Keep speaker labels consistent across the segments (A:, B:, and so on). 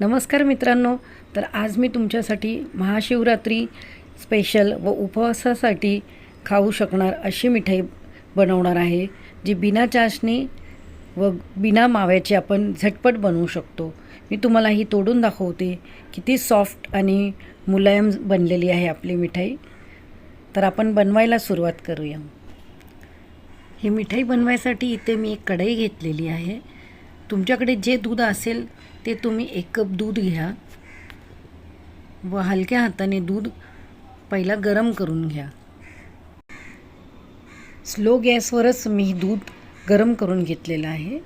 A: नमस्कार मित्रांनो तर आज मी तुमच्यासाठी महाशिवरात्री स्पेशल व उपवासासाठी खाऊ शकणार अशी मिठाई बनवणार आहे जी बिना चाशणी व बिना माव्याची आपण झटपट बनवू शकतो. मी तुम्हाला ही तोडून दाखवते किती सॉफ्ट आणि मुलायम बनलेली आहे आपली मिठाई. तर आपण बनवायला सुरुवात करूया. ही मिठाई बनवायसाठी इथे मी एक कढई घेतलेली आहे. तुमच्याकडे जे दूध असेल ते तुम्ही एक कप दूध घ्या व हलक्या हाताने दूध पहिला गरम करून घ्या. स्लो गॅसवरच मी दूध गरम करून घेतलेलं आहे.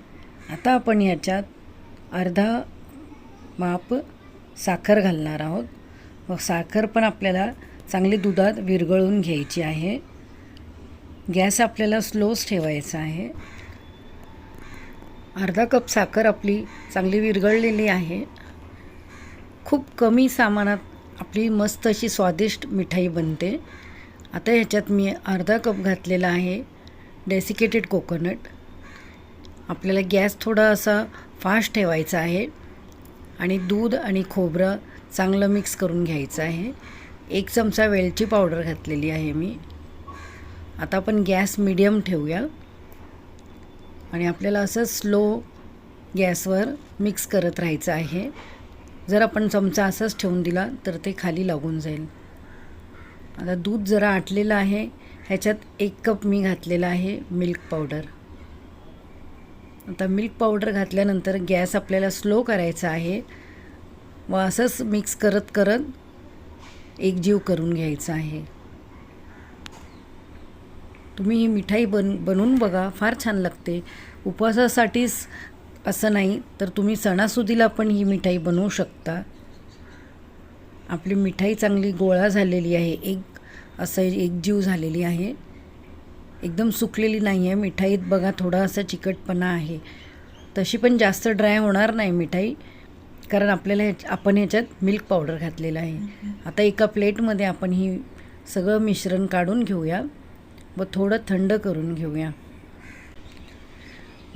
A: आता आपण याच्यात अर्धा माप साखर घालणार आहोत. व साखर पण आपल्याला चांगली दुधात विरघळून घ्यायची आहे. गॅस आपल्याला स्लोच ठेवायचा आहे. अर्धा कप साखर आपली चांगली विरघळलेली आहे. खूप कमी सामानात आपली मस्त अशी स्वादिष्ट मिठाई बनते. आता ह्याच्यात मी अर्धा कप घातलेला आहे डेसिकेटेड कोकोनट. आपल्याला गॅस थोडा असा फास्ट ठेवायचा आहे आणि दूध आणि खोबरं चांगलं मिक्स करून घ्यायचं आहे. एक चमचा वेलची पावडर घातलेली आहे मी. आता आपण गॅस मिडियम ठेवूया. आणि आपल्याला असं स्लो गॅसवर मिक्स करत राहायचं आहे. जर आपण चमचा असंच ठेवून दिला तर ते खाली लागून जाईल. आता दूध जरा आटलेलं आहे. ह्याच्यात एक कप मी घातलेला आहे मिल्क पावडर. आता मिल्क पावडर घातल्यानंतर गॅस आपल्याला स्लो करायचा आहे. व असंच मिक्स करत करत एकजीव करून घ्यायचं आहे. तुम्ही ही मिठाई बन बनवून बघा फार छान लागते. उपवासासाठीच असं नाही तर तुम्ही सणासुदीला पण ही मिठाई बनवू शकता. आपली मिठाई चांगली गोळा झालेली आहे एक असं एक जीव झालेली आहे. एकदम सुकलेली नाही आहे मिठाईत बघा थोडा असा चिकटपणा आहे. तशी पण जास्त ड्राय होणार नाही मिठाई कारण आपल्याला ह्याच आपण ह्याच्यात मिल्क पावडर घातलेलं आहे. आता एका प्लेटमध्ये आपण ही सगळं मिश्रण काढून घेऊया. व थोडं थंड करून घेऊया.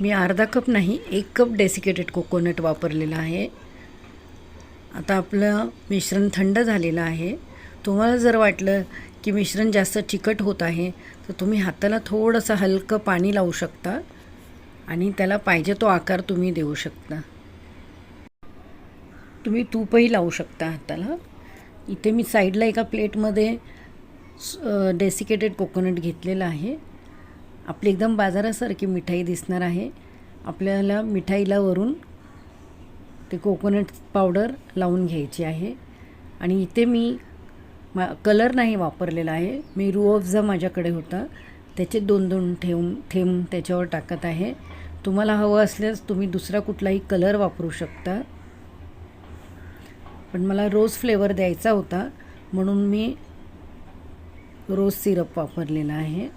A: मी अर्धा कप नाही एक कप डेसिकेटेड कोकोनट वापरलेला आहे. आता आपलं मिश्रण थंड झालेलं आहे. तुम्हाला जर वाटलं की मिश्रण जास्त चिकट होत आहे तर तुम्ही हाताला थोडंसं हलकं पाणी लावू शकता आणि त्याला पाहिजे तो आकार तुम्ही देऊ शकता. तुम्ही तूपही लावू शकता हाताला. इथे मी साईडला एका प्लेटमध्ये डेसिकेटेड कोकोनट घेतलेलं आहे. आपली एकदम बाजारासारखी मिठाई दिसणार आहे. आपल्याला मिठाईला वरून ते कोकोनट पावडर लावून घ्यायची आहे. आणि इथे मी मा कलर नाही वापरलेला आहे. मी रुअफजा माझ्याकडे होता. त्याचे दोन दोन ठेवून थेंब त्याच्यावर टाकत आहे. तुम्हाला हवं असल्यास तुम्ही दुसरा कुठलाही कलर वापरू शकता. पण मला रोज फ्लेवर द्यायचा होता. म्हणून मी रोज सिरप वापरलेला आहे.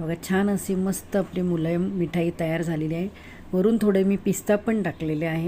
A: बघा छान अशी मस्त आपली मुलायम मिठाई तयार झालेली आहे. वरून थोडे मी पिस्ता पण टाकलेले आहे